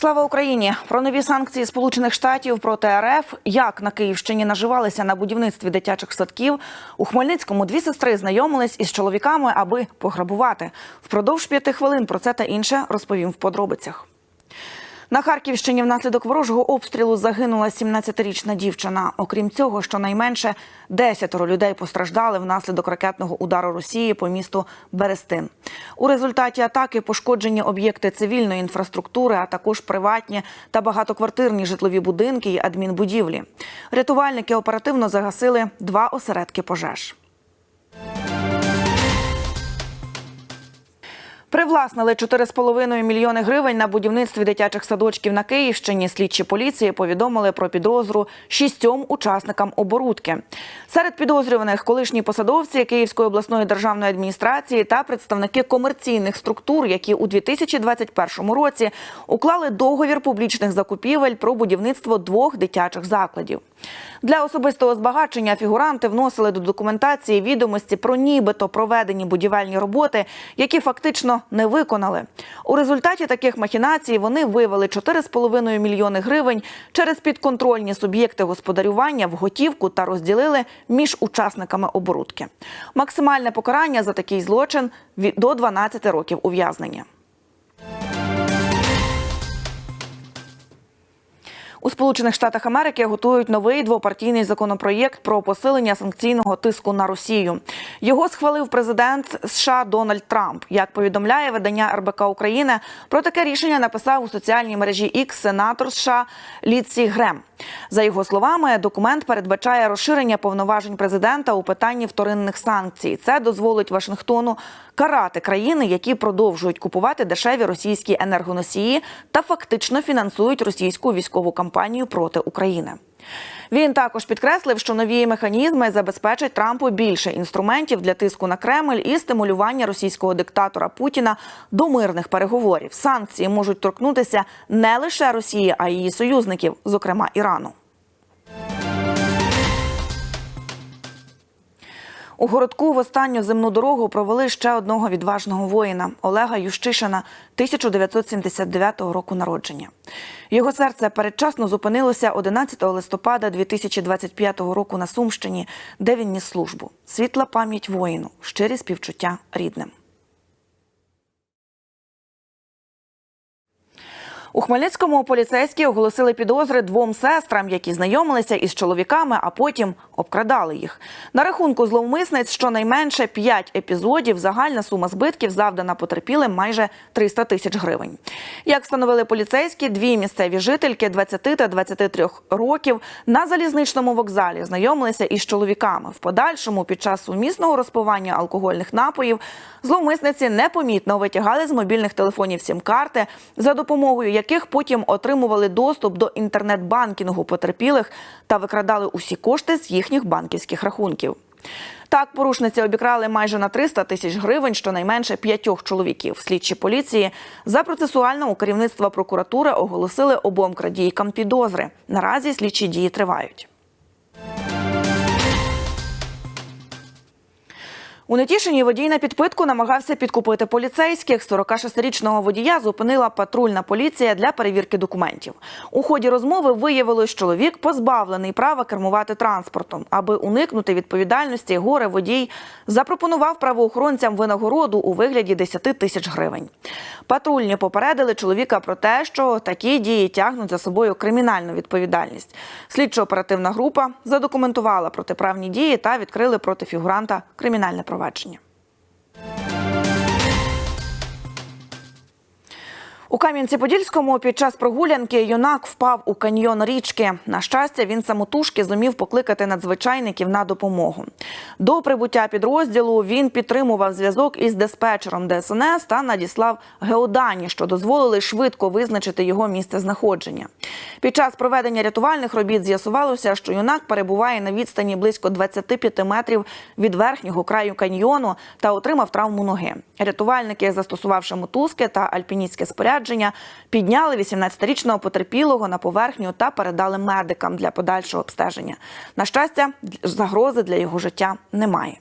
Слава Україні! Про нові санкції Сполучених Штатів проти РФ, як на Київщині наживалися на будівництві дитячих садків. У Хмельницькому дві сестри знайомились із чоловіками, аби пограбувати. Впродовж п'яти хвилин про це та інше розповім в подробицях. На Харківщині внаслідок ворожого обстрілу загинула 17-річна дівчина. Окрім цього, щонайменше десятеро людей постраждали внаслідок ракетного удару Росії по місту Берестин. У результаті атаки пошкоджені об'єкти цивільної інфраструктури, а також приватні та багатоквартирні житлові будинки і адмінбудівлі. Рятувальники оперативно загасили два осередки пожеж. Привласнили 4,5 мільйони гривень на будівництві дитячих садочків на Київщині. Слідчі поліції повідомили про підозру шістьом учасникам оборудки. Серед підозрюваних колишні посадовці Київської обласної державної адміністрації та представники комерційних структур, які у 2021 році уклали договір публічних закупівель про будівництво двох дитячих закладів. Для особистого збагачення фігуранти вносили до документації відомості про нібито проведені будівельні роботи, які фактично не виконали. У результаті таких махінацій вони вивели 4,5 мільйони гривень через підконтрольні суб'єкти господарювання в готівку та розділили між учасниками оборудки. Максимальне покарання за такий злочин до 12 років ув'язнення. У Сполучених Штатах Америки готують новий двопартійний законопроєкт про посилення санкційного тиску на Росію. Його схвалив президент США Дональд Трамп. Як повідомляє видання РБК України, про таке рішення написав у соціальній мережі X сенатор США Літсі Грем. За його словами, документ передбачає розширення повноважень президента у питанні вторинних санкцій. Це дозволить Вашингтону карати країни, які продовжують купувати дешеві російські енергоносії та фактично фінансують російську військову кампанію проти України. Він також підкреслив, що нові механізми забезпечать Трампу більше інструментів для тиску на Кремль і стимулювання російського диктатора Путіна до мирних переговорів. Санкції можуть торкнутися не лише Росії, а й її союзників, зокрема Ірану. У городку в останню земну дорогу провели ще одного відважного воїна Олега Ющишина 1979 року народження. Його серце передчасно зупинилося 11 листопада 2025 року на Сумщині, де він ніс службу. Світла пам'ять воїну, щирі співчуття рідним. У Хмельницькому поліцейські оголосили підозри двом сестрам, які знайомилися із чоловіками, а потім обкрадали їх. На рахунку зловмисниць щонайменше 5 епізодів. Загальна сума збитків завдана потерпілим майже 300 тисяч гривень. Як встановили поліцейські, дві місцеві жительки 20 та 23 років на залізничному вокзалі знайомилися із чоловіками. В подальшому, під час сумісного розпивання алкогольних напоїв, зловмисниці непомітно витягали з мобільних телефонів сім-карти, за допомогою яких потім отримували доступ до інтернет-банкінгу потерпілих та викрадали усі кошти з їхніх банківських рахунків. Так, порушниці обікрали майже на 300 тисяч гривень, щонайменше п'ятьох чоловіків. Слідчі поліції за процесуального керівництва прокуратури оголосили обом крадійкам підозри. Наразі слідчі дії тривають. У Нетішині водій на підпитку намагався підкупити поліцейських. 46-річного водія зупинила патрульна поліція для перевірки документів. У ході розмови виявилось, чоловік позбавлений права кермувати транспортом. Аби уникнути відповідальності, горе водій запропонував правоохоронцям винагороду у вигляді 10 тисяч гривень. Патрульні попередили чоловіка про те, що такі дії тягнуть за собою кримінальну відповідальність. Слідчо-оперативна група задокументувала протиправні дії та відкрили проти фігуранта кримінальне провадження провадження. У Кам'янці-Подільському під час прогулянки юнак впав у каньйон річки. На щастя, він самотужки зумів покликати надзвичайників на допомогу. До прибуття підрозділу він підтримував зв'язок із диспетчером ДСНС та надіслав геодані, що дозволили швидко визначити його місце знаходження. Під час проведення рятувальних робіт з'ясувалося, що юнак перебуває на відстані близько 25 метрів від верхнього краю каньйону та отримав травму ноги. Рятувальники, застосувавши мотузки та альпіністське спорядження, підняли 18-річного потерпілого на поверхню та передали медикам для подальшого обстеження. На щастя, загрози для його життя немає.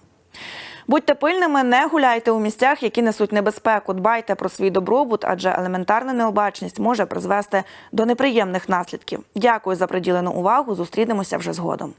Будьте пильними, не гуляйте у місцях, які несуть небезпеку. Дбайте про свій добробут, адже елементарна необачність може призвести до неприємних наслідків. Дякую за приділену увагу. Зустрінемося вже згодом.